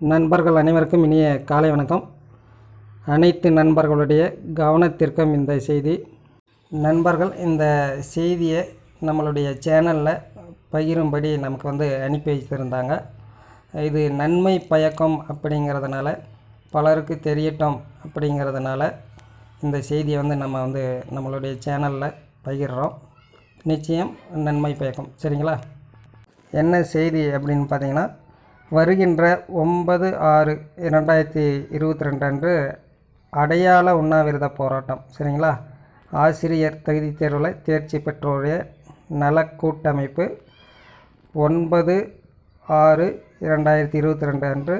நண்பர்கள் அனைவருக்கும் இனிய காலை வணக்கம். அனைத்து நண்பர்களுடைய கவனத்திற்கும் இந்த செய்தி. நண்பர்கள் இந்த செய்தியை நம்மளுடைய சேனலில் பகிரும்படி நமக்கு வந்து அனுப்பி வைத்திருந்தாங்க. இது நன்மை பயக்கம் அப்படிங்கிறதுனால பலருக்கு தெரியட்டும் அப்படிங்கிறதுனால இந்த செய்தியை வந்து நம்ம வந்து நம்மளுடைய சேனலில் பகிர்றோம். நிச்சயம் நன்மை பயக்கம். சரிங்களா? என்ன செய்தி அப்படின்னு பார்த்தீங்கன்னா வருகின்ற ஒன்பது ஆறு இரண்டாயிரத்தி இருபத்தி ரெண்டு அன்று அடையாள உண்ணாவிரத போராட்டம் சரிங்களா? ஆசிரியர் தகுதி தேர்வில் தேர்ச்சி பெற்றோருடைய நலக்கூட்டமைப்பு ஒன்பது ஆறு இரண்டாயிரத்தி இருபத்தி ரெண்டு அன்று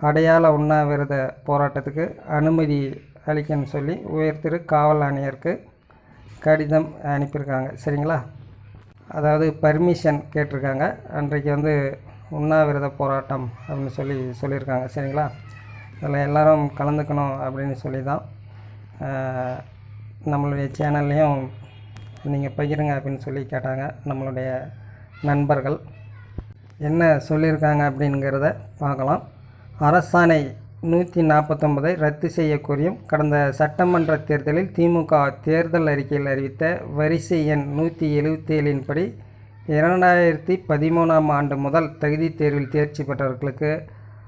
அடையாள உண்ணாவிரத போராட்டத்துக்கு அனுமதி அளிக்கன்னு சொல்லி உயர் திரு காவல் ஆணையருக்கு கடிதம் அனுப்பியிருக்காங்க சரிங்களா? அதாவது பர்மிஷன் கேட்டிருக்காங்க. அன்றைக்கு வந்து உண்ணாவிரத போராட்டம் அப்படின்னு சொல்லி சொல்லியிருக்காங்க சரிங்களா? அதில் எல்லோரும் கலந்துக்கணும் அப்படின்னு சொல்லி தான் நம்மளுடைய சேனல்லையும் நீங்கள் பகிருங்க அப்படின்னு சொல்லி கேட்டாங்க நம்மளுடைய நண்பர்கள். என்ன சொல்லியிருக்காங்க அப்படிங்கிறத பார்க்கலாம். அரசாணை நூற்றி நாற்பத்தொன்பதை ரத்து செய்யக்கோரியும் கடந்த சட்டமன்ற தேர்தலில் திமுக தேர்தல் அறிக்கையில் அறிவித்த வரிசை எண் நூற்றி எழுபத்தேழின்படி இரண்டாயிரத்தி பதிமூணாம் ஆண்டு முதல் தகுதி தேர்வில் தேர்ச்சி பெற்றவர்களுக்கு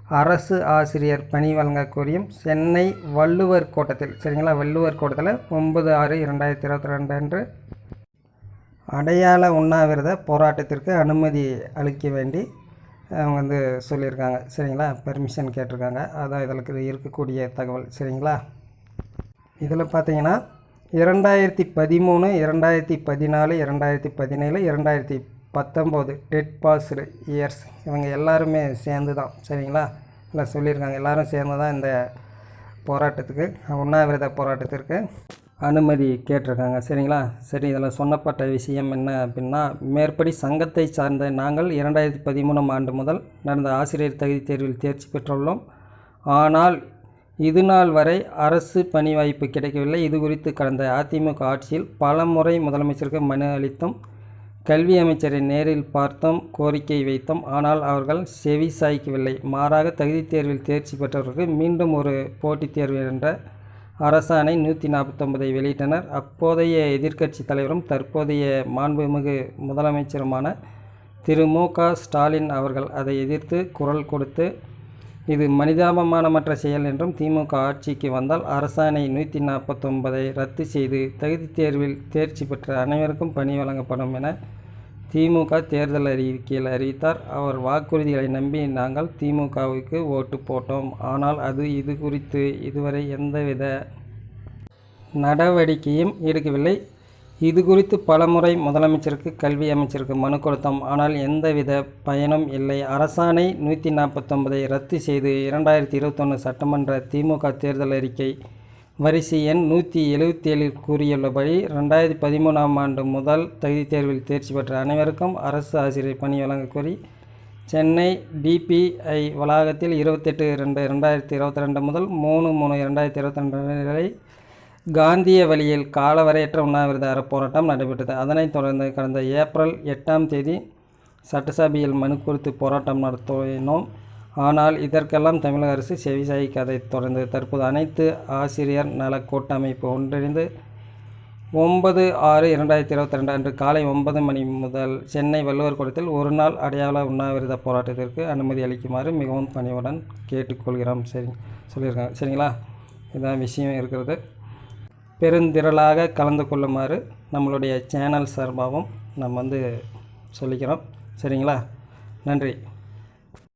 அரசு ஆசிரியர் பணி வழங்கக்கோரியும் சென்னை வள்ளுவர் கோட்டத்தில் சரிங்களா? வள்ளுவர் கோட்டத்தில் ஒன்பது ஆறு இரண்டாயிரத்தி இருபத்தி ரெண்டு அன்று அடையாள உண்ணாவிரத போராட்டத்திற்கு அனுமதி அளிக்க வேண்டி அவங்க வந்து சொல்லியிருக்காங்க. சரிங்களா? பெர்மிஷன் கேட்டிருக்காங்க. அதான் இதில் இருக்கக்கூடிய தகவல். சரிங்களா? இதில் பார்த்தீங்கன்னா இரண்டாயிரத்தி பதிமூணு இரண்டாயிரத்தி பதினாலு இரண்டாயிரத்தி பதினேழு இரண்டாயிரத்தி பத்தொம்போது டெட் பாஸ்டு இயர்ஸ். இவங்க எல்லாருமே சேர்ந்து தான் சரிங்களா? இல்லை சொல்லியிருக்காங்க. எல்லோரும் சேர்ந்து தான் இந்த போராட்டத்துக்கு உண்ணாவிரத போராட்டத்திற்கு அனுமதி கேட்டிருக்காங்க சரிங்களா? சரி இதில் சொன்னப்பட்ட விஷயம் என்ன அப்படின்னா மேற்படி சங்கத்தை சார்ந்த நாங்கள் இரண்டாயிரத்தி பதிமூணாம் ஆண்டு முதல் நடந்த ஆசிரியர் தகுதி தேர்வில் தேர்ச்சி பெற்றுள்ளோம். ஆனால் இது நாள் வரை அரசு பணி வாய்ப்பு கிடைக்கவில்லை. இது குறித்து கடந்த அதிமுக ஆட்சியில் பல முறை முதலமைச்சருக்கு மனு அளித்தும் கல்வி அமைச்சரை நேரில் பார்த்தோம் கோரிக்கை வைத்தோம். ஆனால் அவர்கள் செவி சாய்க்கவில்லை. மாறாக தகுதி தேர்வில் தேர்ச்சி பெற்றவர்களுக்கு மீண்டும் ஒரு போட்டித் தேர்வு என்ற அரசாணை நூற்றி நாற்பத்தொன்பதை வெளியிட்டனர். அப்போதைய எதிர்க்கட்சி தலைவரும் தற்போதைய மாண்புமிகு முதலமைச்சருமான திரு மு க ஸ்டாலின் அவர்கள் அதை எதிர்த்து குரல் கொடுத்து இது மனிதாபமானமற்ற செயல் என்றும் திமுக ஆட்சிக்கு வந்தால் அரசாணை நூற்றி நாற்பத்தொன்பதை ரத்து செய்து தகுதி தேர்வில் தேர்ச்சி பெற்ற அனைவருக்கும் பணி வழங்கப்படும் என திமுக தேர்தல் அறிவிக்கையில் அறிவித்தார். அவர் வாக்குறுதிகளை நம்பி நாங்கள் திமுகவுக்கு ஓட்டு போட்டோம். ஆனால் அது இது குறித்து இதுவரை எந்தவித நடவடிக்கையும் எடுக்கவில்லை. இது குறித்து பலமுறை முதலமைச்சருக்கு கல்வி அமைச்சருக்கு மனு கொடுத்தோம். ஆனால் எந்தவித பயனும் இல்லை. அரசாணை நூற்றி நாற்பத்தொன்பதை ரத்து செய்து இரண்டாயிரத்தி இருபத்தொன்று சட்டமன்ற திமுக தேர்தல் அறிக்கை வரிசை எண் நூற்றி எழுபத்தேழில் கூறியுள்ளபடி ரெண்டாயிரத்தி பதிமூணாம் ஆண்டு முதல் தகுதி தேர்வில் தேர்ச்சி பெற்ற அனைவருக்கும் அரசு ஆசிரியர் பணி வழங்கக் கோரி சென்னை டிபிஐ வளாகத்தில் இருபத்தெட்டு ரெண்டு ரெண்டாயிரத்தி இருபத்தி ரெண்டு முதல் மூணு மூணு இரண்டாயிரத்தி இருபத்தி ரெண்டு வரை காந்திய வழியில் காலவரையற்ற உண்ணாவிரத அறப்போராட்டம் நடைபெற்றது. அதனைத் தொடர்ந்து கடந்த ஏப்ரல் எட்டாம் தேதி சட்டசபையில் மனு குறித்து போராட்டம் நடத்தினோம். ஆனால் இதற்கெல்லாம் தமிழக அரசு செவிசாய்க்காதைத் தொடர்ந்து தற்போது அனைத்து ஆசிரியர் நல கூட்டமைப்பு ஒன்றிணைந்து ஒன்பது ஆறு இரண்டாயிரத்தி இருபத்தி ரெண்டு அன்று காலை ஒன்பது மணி முதல் சென்னை வள்ளுவர் கூடத்தில் ஒரு நாள் அடையாள உண்ணாவிரத போராட்டத்திற்கு அனுமதி அளிக்குமாறு மிகவும் பணிவுடன் கேட்டுக்கொள்கிறோம். சரி சொல்லியிருக்காங்க. சரிங்களா? இதான் விஷயம் இருக்கிறது. பெருந்திரளாக கலந்து கொள்ளுமாறு நம்மளுடைய சேனல் சார்பாகவும் நம்ம வந்து சொல்லிக்கிறோம். சரிங்களா? நன்றி.